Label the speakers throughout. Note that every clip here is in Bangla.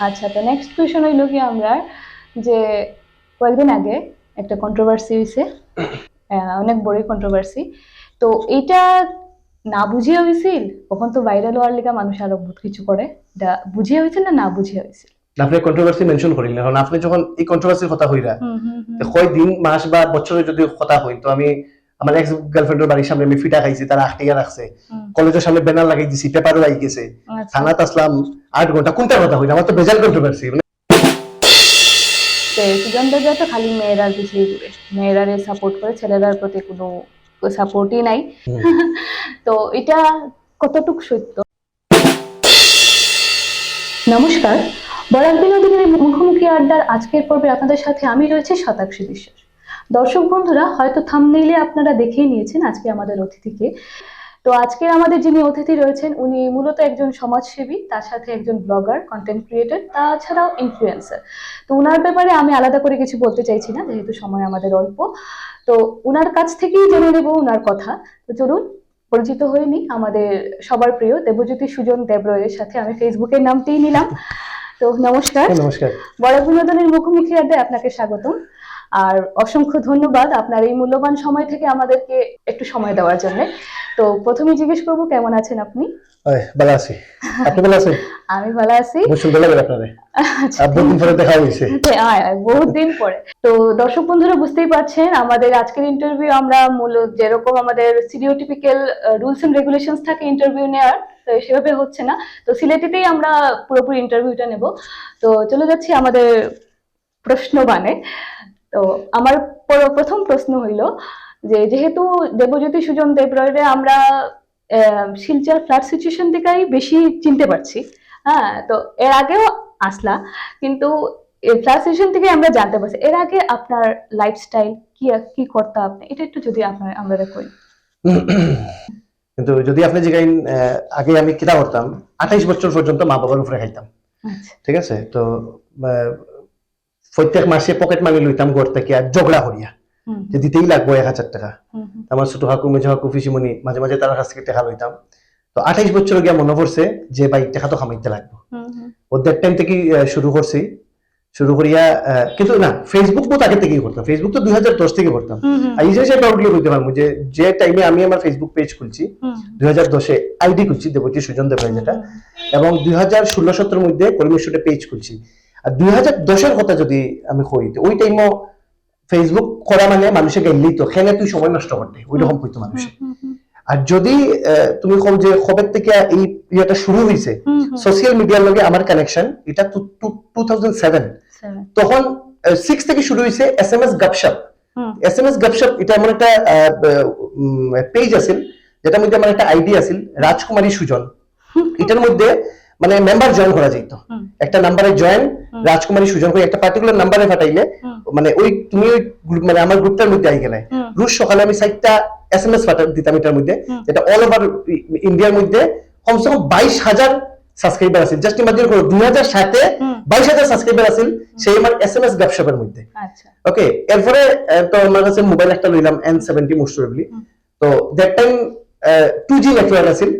Speaker 1: আচ্ছা তো নেক্সট কোয়েশন হইল কি আমরা যে কয়েকদিন আগে একটা কন্ট্রোভার্সি হয়েছে অনেক বড় কন্ট্রোভার্সি তো এটা না বুঝিয়ে হয়েছিল তখন তো ভাইরাল হওয়ার লিগা মানুষ আরও বহুত কিছু করে। এটা বুঝিয়ে হয়েছে না না বুঝিয়ে হয়েছিল
Speaker 2: আপনি কন্ট্রোভার্সি মেনশন করিলেন কারণ আপনি যখন এই কন্ট্রোভার্সির কথা হইরা
Speaker 1: হুম, হুম, হুম।
Speaker 2: কয় দিন মাস বা বছরে যদি কথা হই তো আমি আমার এক্স গার্লফ্রেন্ডের বাড়ির সামনে আমি ফিটা খাইছি তারা আটটিয়া রাখছে কলেজের সামনে ব্যানার লাগাই দিছি পেপারও আই গেছে।
Speaker 1: আচ্ছা।
Speaker 2: থানাত আসলাম আট ঘণ্টা কোনটা কথা হইল আমার তো বেজাল কন্ট্রোভার্সি মানে
Speaker 1: তো তো খালি মেয়েরারে সাপোর্ট করে প্রতি কোনো সাপোর্টই নাই। তো এটা কতটুক সত্য? নমস্কার বরাক বিনোদিনীর মুখোমুখি আড্ডার আজকের পর্বে আপনাদের সাথে আমি রয়েছে শতাক্ষী বিশ্বাস। দর্শক বন্ধুরা হয়তো থামনেইলে আপনারা দেখেই নিয়েছেন আজকে আমাদের অতিথিকে। তো আজকের আমাদের যিনি অতিথি রয়েছেন উনি মূলত একজন সমাজসেবী তার সাথে একজন ব্লগার কন্টেন্ট ক্রিয়েটর তাছাড়াও ইনফ্লুয়েন্সার তো উনার ব্যাপারে আমি আলাদা করে কিছু বলতে চাইছি না যেহেতু সময় আমাদের অল্প। তো উনার কাছ থেকেই জেনে নেব উনার কথা। তো চলুন পরিচিত হয়ে আমাদের সবার প্রিয় দেবজ্যোতি সুজন দেবরয়ের সাথে। আমি ফেসবুকের নামটিই নিলাম। তো নমস্কার।
Speaker 2: নমস্কার।
Speaker 1: বড় বিনোদনের মুখোমুখি আড্ডায় আপনাকে স্বাগতম। আর অসংখ্য ধন্যবাদ আপনার এই মূল্যবান সময় থেকে আমাদেরকে একটু সময় দেওয়ার জন্য। তো প্রথমে জিজ্ঞেস করব কেমন আছেন আপনি?
Speaker 2: ভালো আছি। আপনি ভালো আছেন?
Speaker 1: আমি ভালো আছি।
Speaker 2: খুব সুন্দর লাগে আপনারে।
Speaker 1: আচ্ছা,
Speaker 2: বহুদিন পরে দেখা হয়েছে।
Speaker 1: আয়, আয়, বহুত দিন পরে। তো দর্শক বন্ধুরা বুঝতেই পারছেন আমাদের আজকের ইন্টারভিউ আমরা মূলত যেরকম আমাদের সিরিওটিপিক্যাল রুলস এন্ড রেগুলেশনস থাকে ইন্টারভিউ নেওয়ার তো সেভাবে হচ্ছে না। তো সিলেটিতেই আমরা পুরোপুরি ইন্টারভিউটা নেব। তো চলে যাচ্ছি আমাদের প্রশ্ন প্রশ্নবানে। তো আমার পর- প্রথম প্রশ্ন হইল যে যেহেতু দেবজ্যোতি সুজন দেবরয়রে আমরা শিলচর ফ্ল্যাট সিচুয়েশন থেকেই বেশি চিনতে পারছি। হ্যাঁ তো এর আগেও আসলা কিন্তু ফ্ল্যাট সিচুয়েশন থেকে আমরা জানতে পারছি। এর আগে আপনার লাইফস্টাইল কি কি করতে আপনি? এটা একটু যদি আপনার আমরা কই
Speaker 2: কিন্তু যদি আপনি জিগাইন আগে আমি কিতা করতাম আঠাইশ বছর পর্যন্ত মা বাবার উপরে খাইতাম।
Speaker 1: আচ্ছা।
Speaker 2: ঠিক আছে? তো প্রত্যেক মাসে পকেট মানি লইতাম ঘর থেকে আর ঝগড়া করিয়া। যে দিতেই লাগবো এক হাজার টাকা। আমার ছোট হাকু মেজো হাকু ফিসিমনি মাঝে মাঝে তার কাছ থেকে টাকা লইতাম। তো আঠাইশ বছর গিয়া মনে পড়ছে যে ভাই টাকা তো খামাইতে লাগবো। ওদের টাইম থেকে শুরু করছি। শুরু করিয়া কিন্তু না ফেসবুক বহুত আগে থেকেই করতাম। ফেসবুক তো দুই হাজার দশ থেকে করতাম। আর এই জিনিসটা প্রাউডলি বলতে পারব যে যে টাইমে আমি আমার ফেসবুক পেজ খুলছি দুই হাজার দশে আইডি খুলছি দেবতী সুজন দেব যেটা। এবং দুই হাজার ষোলো সতেরোর মধ্যে কর্মীশুটে পেজ খুলছি। দুই হাজার দশের কথা যদি আমি কই ওই টাইমও ফেসবুক করা মানে মানুষে গেলেই তো খেলে তুই সময় নষ্ট করতে ওই রকম কইতো মানুষে। আর যদি তুমি কও যে থেকে এই ইয়েটা শুরু হয়েছে সোশ্যাল মিডিয়ার লগে আমার কানেকশন এটা টু থাউজেন্ড সেভেন তখন সিক্স থেকে শুরু হয়েছে S M S Gupshup S M S Gupshup এটা এমন একটা পেজ আছিল যেটার মধ্যে আমার একটা আইডি আছিল রাজকুমারী সুজন। এটার মধ্যে মানে মেম্বার জয়েন করা যেত একটা নাম্বারে জয়েন রাজকুমারী সুজন করে একটা পার্টিকুলার নাম্বারে
Speaker 1: হুম,
Speaker 2: মানে ওই তুমি ওই group- মানে আমার গ্রুপটার মধ্যে আই গেলে। রোজ সকালে আমি সাইটটা এস এম এস দিতাম এটার মধ্যে। যেটা অল ওভার ইন্ডিয়ার মধ্যে কমসে কম বাইশ হাজার সাবস্ক্রাইবার আছে জাস্ট ইমাজিন করো দুই হাজার সাতে বাইশ হাজার সাবস্ক্রাইবার আছে সেই আমার এস এম এস গপশপের মধ্যে।
Speaker 1: আচ্ছা।
Speaker 2: ওকে এরপরে তো আমার কাছে মোবাইল একটা লইলাম এন সেভেন্টি মোস্ট প্রবলি তো that time two G network আছিল।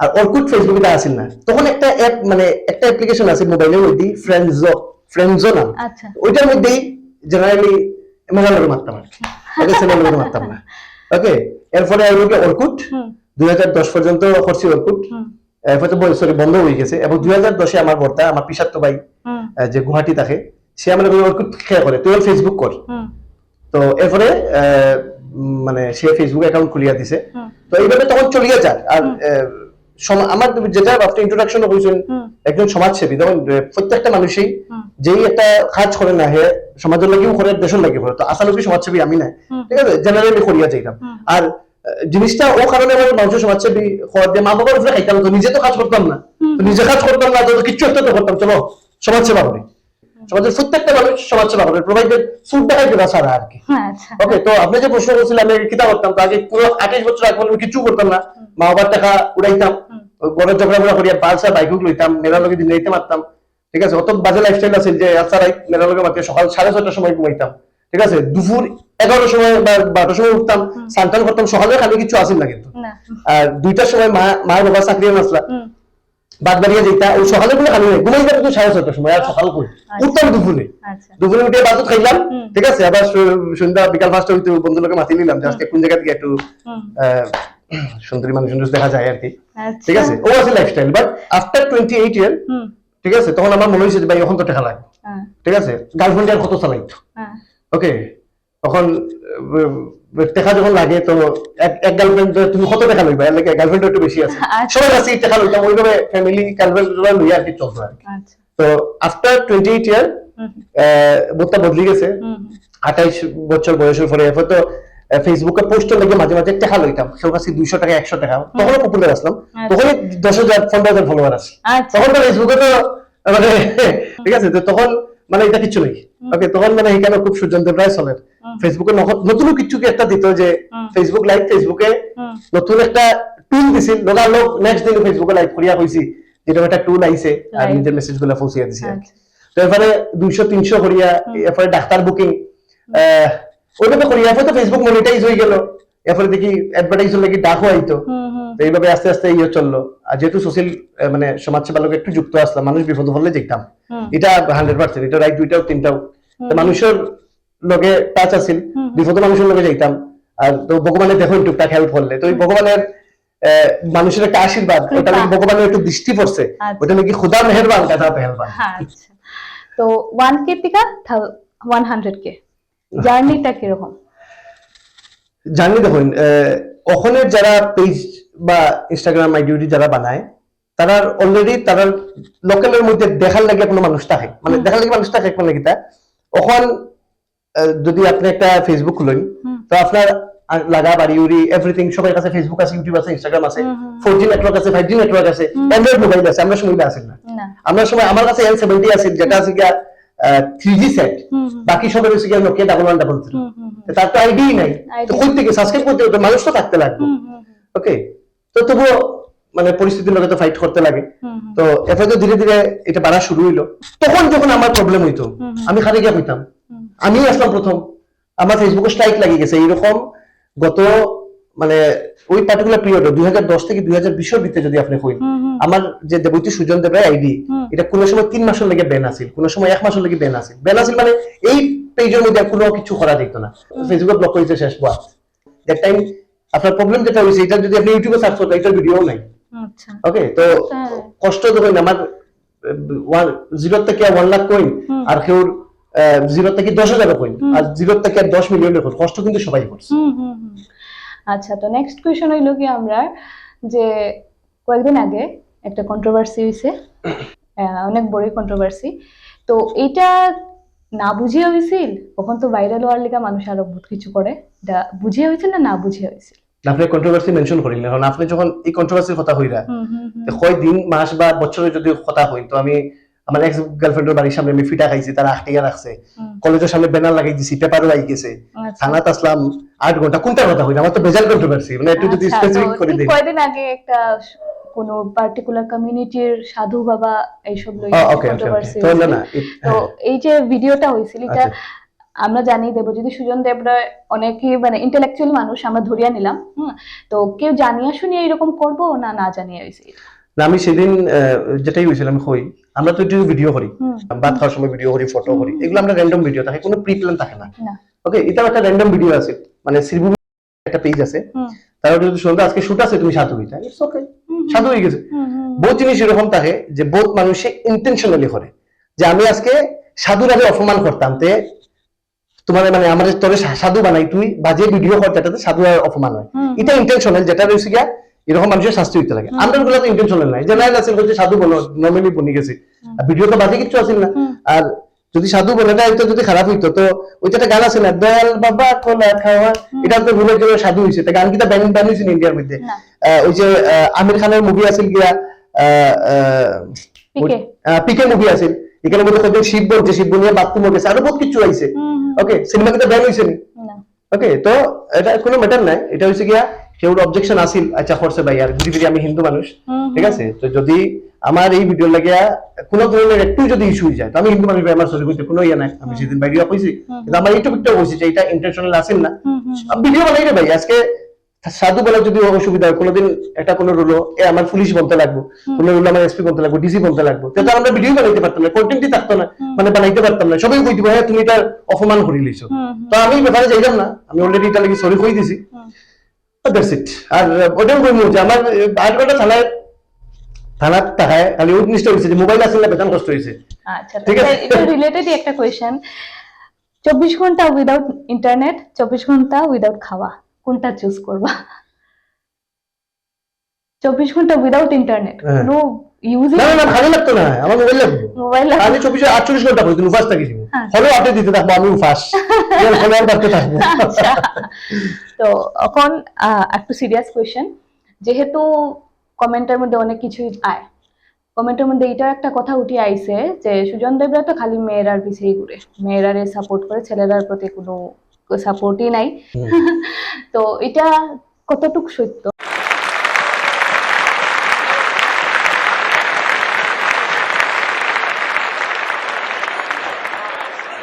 Speaker 2: আর অর্কুট ফেসবুক আছিল না। তখন একটা অ্যাপ মানে একটা অ্যাপ্লিকেশন আছে মোবাইলের মধ্যে ফ্রেন্ডজো ফ্রেন্ডজো
Speaker 1: আচ্ছা।
Speaker 2: ওইটার মধ্যেই জেনারেলি মেঘালয়ের মারতাম আর কি। ছেলেমেয়েদের মারতাম না। ওকে এরপরে আইলো কি অর্কুট। দুই হাজার দশ পর্যন্ত করছি অর্কুট। এরপর তো সরি বন্ধ হয়ে গেছে। এবং দুই হাজার দশে আমার বর্তা আমার পিসাত্ত ভাই যে গুহাটি থাকে সে আমার অর্কুট খেয়া করে। তুই ফেসবুক কর। তো এরপরে মানে সে ফেসবুক অ্যাকাউন্ট খুলিয়া দিছে। তো এইভাবে তখন চলিয়ে যায়। আর আমার যেটা আপনি ইন্ট্রোডাকশন হয়েছেন একজন সমাজসেবী আহ, প্রত্যেকটা মানুষই যেই একটা কাজ করে না হে সমাজের লাগিও করে দেশের লাগি করে তো আসালকি সমাজসেবী আমি
Speaker 1: হুম,
Speaker 2: ঠিক আছে? জেনারেলি করিয়া যাইতাম। আর জিনিসটা ও কারণে আমার মানুষের সমাজসেবী হওয়ার দিয়ে মা বাবার উপরে খাইতাম তো নিজে তো কাজ করতাম না। নিজে কাজ করতাম না তো কিচ্ছু একটা তো করতাম চলো সমাজসেবা করি। সমাজের প্রত্যেকটা মানুষ সমাজসেবা করে প্রোভাইডেড ফুড দেখাই দেওয়া ছাড়া আর কি।
Speaker 1: আচ্ছা।
Speaker 2: ওকে তো আপনি যে প্রশ্ন করছিলেন আমি কিতা করতাম তো আগে পুরো আঠাইশ বছর আগে কিছু করতাম না। মা বাবার টাকা উড়াইতাম
Speaker 1: হুম।
Speaker 2: ওই গড়ের ঝগড়া করিয়া পালসার বাইক লইতাম মেলা দিন লইতে ঠিক আছে? অত বাজে লাইফস্টাইল আছে যে আচ্ছা মেলা সকাল সাড়ে ছটার সময় ঘুমাইতাম। ঠিক আছে? দুপুর এগারোটার সময় বা বারোটার সময় উঠতাম সান্তান করতাম সকালে খালি কিছু আসিল না কিন্তু। আর দুইটার সময় মা মা বাবা চাকরি আসলা বাদ বাড়িয়ে ওই সকালে বলে খালি ঘুমাই যাবে তো সাড়ে ছটার সময় আর সকাল করে উঠতাম দুপুরে।
Speaker 1: আচ্ছা।
Speaker 2: দুপুরে উঠে বাজত খাইলাম ঠিক আছে? আবার সন্ধ্যা বিকাল পাঁচটা হইতে বন্ধু লোকে মাতি নিলাম যে আজকে কোন জায়গা থেকে একটু সুন্দরী মানুষ দেখা যায় আর কি।
Speaker 1: আচ্ছা।
Speaker 2: ঠিক আছে? ও আছে lifestyle but after twenty eight year ঠিক আছে? তখন আমার মনে হয়েছে যে ভাই এখন তো টাকা লাগে ঠিক আছে? গার্লফ্রেন্ড আর কত চালাইতো? ওকে তখন টাকা যখন লাগে তো এক গার্লফ্রেন্ড তুমি কত টাকা লইবা? এর লাগে গার্লফ্রেন্ড একটু বেশি আছে।
Speaker 1: আচ্ছা।
Speaker 2: সবার কাছে টাকা লইতাম ওইভাবে ফ্যামিলি গার্লফ্রেন্ড লইয়া আর কি চলতো আর কি।
Speaker 1: আচ্ছা।
Speaker 2: তো আফটার টোয়েন্টি এইট ইয়ার বোধটা বদলে গেছে। আঠাইশ বছর বয়সের পরে এরপর তো ফেসবুকে পোস্ট লেগে মাঝে মাঝে টাকা লইতাম। কেউ কাছে দুইশো টাকা একশো টাকা। তখনও পপুলার আসলাম।
Speaker 1: আচ্ছা।
Speaker 2: তখন দশ হাজার পনেরো হাজার ফলোয়ার আছে
Speaker 1: আচ্ছা।
Speaker 2: তখন তো ফেসবুকে তো মানে ঠিক আছে তো তখন মানে এটা কিছু নেই। ওকে তখন মানে এখানে খুব সুজন্ত প্রায় চলে। ফেসবুকে নতুন কিছু কি একটা দিত যে। ফেসবুক লাইভ ফেসবুকে নতুন একটা টুল দিছিল। লগা লোক নেক্সট দিন ফেসবুকে লাইভ করিয়া কইছি যেটা একটা টুল আইছে আর. নিজের মেসেজগুলা পৌঁছিয়া দিছি।
Speaker 1: আচ্ছা।
Speaker 2: তো এরপরে দুইশো তিনশো করিয়া এরপরে ডাক্তার বুকিং ওইভাবে করিয়া এরপরে তো ফেসবুক মনিটাইজ হয়ে গেল। এরপরে দেখি অ্যাডভার্টাইজ ডাকও আইতো। তো এইভাবে আস্তে আস্তে ইয়ে চলল। আর যেহেতু সোশ্যাল মানে সমাজ সেবার লোক একটু যুক্ত আসলাম মানুষ বিপদ হলে যেতাম এটা হান্ড্রেড পার্সেন্ট এটা রাইট দুইটাও তিনটাও। মানুষের লগে টাচ আছিল বিপদ মানুষের লগে যাইতাম আর তো ভগবানের দেখো টুকটাক হেল্প করলে তো ওই ভগবানের মানুষের একটা আশীর্বাদ ওটা নাকি ভগবানের একটু দৃষ্টি পড়ছে।
Speaker 1: আচ্ছা।
Speaker 2: ওটা নাকি খুদা মেহেরবান
Speaker 1: আচ্ছা। তো ওয়ান কে থেকে ওয়ান হান্ড্রেড কে জার্নিটা কীরকম?
Speaker 2: জানি দেখুন ওখানে যারা পেজ বা ইনস্টাগ্রাম যারা বানায় তারা অলরেডি তারা লোকালের মধ্যে দেখার লাগে কোনো মানুষ থাকে। মানে দেখার লাগে মানুষ থাকে মানে কিতা ওখান যদি আপনি একটা ফেসবুক খুলেন তো আপনার লাগা বাড়ি উড়ি এভরিথিং সবার কাছে ফেসবুক আছে ইউটিউব আছে ইনস্টাগ্রাম আছে। ফোর জি নেটওয়ার্ক আছে ফাইভ জি নেটওয়ার্ক আছে অ্যান্ড্রয়েড মোবাইল আছে আমরা সময় আছে না।
Speaker 1: না।
Speaker 2: আমরা সময় আমার কাছে এন সেভেন্টি আছে যেটা আছে গিয়া থ্রি জি সেট বাকি সবার হচ্ছে গিয়া Nokia double one double three তার তো আইডি নাই। তো কই থেকে সাবস্ক্রাইব করতে হতো মানুষ তো থাকতে লাগবে। ওকে তো তবুও মানে পরিস্থিতির লগে তো ফাইট করতে লাগে। তো এরপরে তো ধীরে ধীরে এটা বাড়া শুরু হইল। তখন যখন আমার প্রবলেম হইতো। আমি খালি গিয়া হইতাম। আমি আসলাম প্রথম। আমার ফেসবুকে স্ট্রাইক লাগিয়ে গেছে। এইরকম গত মানে ওই পার্টিকুলার পিরিয়ড দুই হাজার দশ থেকে দুই হাজার বিশের ভিতরে যদি আপনি
Speaker 1: হুম।
Speaker 2: আমার যে দেবতী সুজন দেবের আইডি এটা কোনো সময় তিন মাসের লেগে ব্যান আছিল কোনো সময় এক মাসের লেগে ব্যান আছিল। ব্যান আছিল মানে এই পেজের মধ্যে কোনো কিছু করা যেত না। ফেসবুকে ব্লক করেছে শেষ বাস দ্যাট টাইম আপনার প্রবলেম যেটা হয়েছে এটা যদি আপনি ইউটিউবে সার্চ করতে এটার ভিডিও নাই।
Speaker 1: আচ্ছা।
Speaker 2: ওকে তো
Speaker 1: হ্যাঁ।
Speaker 2: কষ্ট দেখুন আমার জিরো থেকে ওয়ান লাখ কইন আর কেউ জিরো থেকে দশ হাজার কইন আর জিরো থেকে দশ মিলিয়ন কষ্ট কিন্তু সবাই করছে।
Speaker 1: আচ্ছা তো নেক্সট কোয়েশন হইল কি আমরা যে কয়েকদিন আগে একটা কন্ট্রোভার্সি হয়েছে অনেক বড় কন্ট্রোভার্সি তো এটা না বুঝিয়ে হয়েছিল তখন তো ভাইরাল হওয়ার লিগা মানুষ আরও বহুত কিছু করে। এটা বুঝিয়ে হয়েছিল না না বুঝিয়ে হয়েছিল
Speaker 2: আপনি কন্ট্রোভার্সি মেনশন করিলেন। কারণ আপনি যখন এই কন্ট্রোভার্সির কথা হইরা কয় দিন মাস বা বছরে যদি কথা হই তো আমি আমার এক্স গার্লফ্রেন্ডের বাড়ির সামনে আমি ফিটা খাইছি তারা রাখছে। কলেজের সামনে ব্যানার লাগাই দিছি পেপারও আই গেছে।
Speaker 1: আচ্ছা।
Speaker 2: থানাত আসলাম আট ঘণ্টা কোনটা কথা হইনা আমার তো বেজাল কন্ট্রোভার্সি মানে একটু যদি স্পেসিফিক করে দিই
Speaker 1: কয়দিন আগে একটা কোনো পার্টিকুলার কমিউনিটির সাধু বাবা এইসব লই কন্ট্রোভার্সি
Speaker 2: তো না না
Speaker 1: তো
Speaker 2: হ্যাঁ,
Speaker 1: এই যে ভিডিওটা হয়েছিল এটা
Speaker 2: আচ্ছা।
Speaker 1: আমরা জানি দেবজ্যোতি সুজন দেবরা অনেকেই মানে ইন্টেলেকচুয়াল মানুষ আমরা ধরিয়া নিলাম তো কেউ জানিয়া শুনিয়ে এরকম করব না না জানিয়ে হয়েছে?
Speaker 2: আমি সেদিন যেটাই হয়েছিল আমি কই আমরা তো একটু ভিডিও করি ভাত খাওয়ার সময় ভিডিও করি ফটো করি এগুলো আমরা র্যান্ডম ভিডিও থাকে কোনো প্রি প্ল্যান থাকে না। ওকে এটাও একটা র্যান্ডম ভিডিও আছে মানে শ্রীভূমি একটা পেজ আছে। তারা যদি শুনতে আজকে শুট আছে তুমি সাধু হইতা ইটস ওকে সাধু হয়ে গেছে। বহুত জিনিস এরকম থাকে যে বহুত মানুষে ইন্টেনশনালি করে। যে আমি আজকে সাধুর আগে অপমান করতাম তে তোমার মানে আমার তোরে সাধু বানাই তুই বাজে ভিডিও কর যেটাতে সাধু আর অপমান হয়। এটা ইন্টেনশনাল যেটা রয়েছে গিয়া এরকম মানুষের শাস্তি হইতে লাগে। আমরা গুলো তো ইন্টেনশনাল নাই। যে নাই আছিল যে সাধু বলো নর্মালি বনি গেছে। আর ভিডিও তো বাজে কিছু আছিল না। আর যদি সাধু বলে না এটা যদি খারাপ হইতো তো ওইটা একটা গান আছে না দয়াল বাবা কোলা খাওয়া? এটা তো ভুলে গেলে সাধু হইছে। তা গান কিটা ব্যান ব্যান হইছে ইন্ডিয়ার মধ্যে?
Speaker 1: না।
Speaker 2: ওই যে আমির খানের মুভি আছিল গিয়া
Speaker 1: পিকে।
Speaker 2: মুভি আছিল। এখানে মধ্যে কত শিব বলছে শিব বলিয়া বাথরুম গেছে আরও বহুত কিছু আইছে। ওকে সিনেমা কিন্তু ব্যান হইছে না? ওকে তো এটা কোনো ম্যাটার নাই। এটা হইছে গিয়া কেউ অবজেকশন আসিল আচ্ছা করছে ভাই আর ঘুরি ফিরি আমি হিন্দু মানুষ ঠিক আছে? তো যদি আমার এই ভিডিও লাগিয়া কোনো ধরনের একটু যদি ইস্যু হয়ে যায় তো আমি হিন্দু মানুষ ভাই আমার শরীর করতে কোনো ইয়ে নাই। আমি সেদিন বাইরে কইছি কিন্তু আমার এইটুকু একটা বলছি যে এটা ইন্টেনশনাল আসেন না। ভিডিও বানাই রে ভাই আজকে সাধু বলার যদি অসুবিধা হয় কোনোদিন একটা কোনো রুলো এ আমার পুলিশ বলতে লাগবো। কোনো রুলো আমার এসপি বলতে লাগবো ডিসি বলতে লাগবো তাহলে আমরা ভিডিও বানাইতে পারতাম না কন্টেন্টই থাকতো না মানে বানাইতে পারতাম না। সবাই কই দিব হ্যাঁ তুমি তার অপমান করে লিছো তো আমি ব্যাপারে যাইলাম না আমি অলরেডি এটা লাগি সরি কই দিছি। দ্যাটস ইট আর ওটাও যে আমার থানায় থানার টাকায় খালি হয়েছে যে মোবাইল আসলে বেতন কষ্ট হয়েছে।
Speaker 1: আচ্ছা
Speaker 2: ঠিক আছে।
Speaker 1: এটা রিলেটেড একটা কোয়েশ্চেন চব্বিশ ঘণ্টা উইদাউট ইন্টারনেট চব্বিশ ঘণ্টা উইদাউট খাওয়া। কোনটা চুজ করবা? চব্বিশ ঘণ্টা উইদাউট ইন্টারনেট ইউজিং
Speaker 2: না না না ভালো লাগতো না আমার মোবাইল লাগতো।
Speaker 1: মোবাইল
Speaker 2: আমি চব্বিশ আটচল্লিশ ঘণ্টা করি তুমি উপাস থাকি। আপনি দিতে থাকব আমি উপাস ফলো আর করতে থাকব।
Speaker 1: তো এখন একটু সিরিয়াস কোয়েশ্চেন যেহেতু কমেন্টের মধ্যে অনেক কিছুই আয় কমেন্টের মধ্যে এটাও একটা কথা উঠে আইছে যে সুজন দেবরা তো খালি মেয়েরার পিছিয়েই ঘুরে। মেয়েরারে সাপোর্ট করে ছেলেরার প্রতি কোনো সাপোর্টই নাই। তো এটা কতটুক সত্য?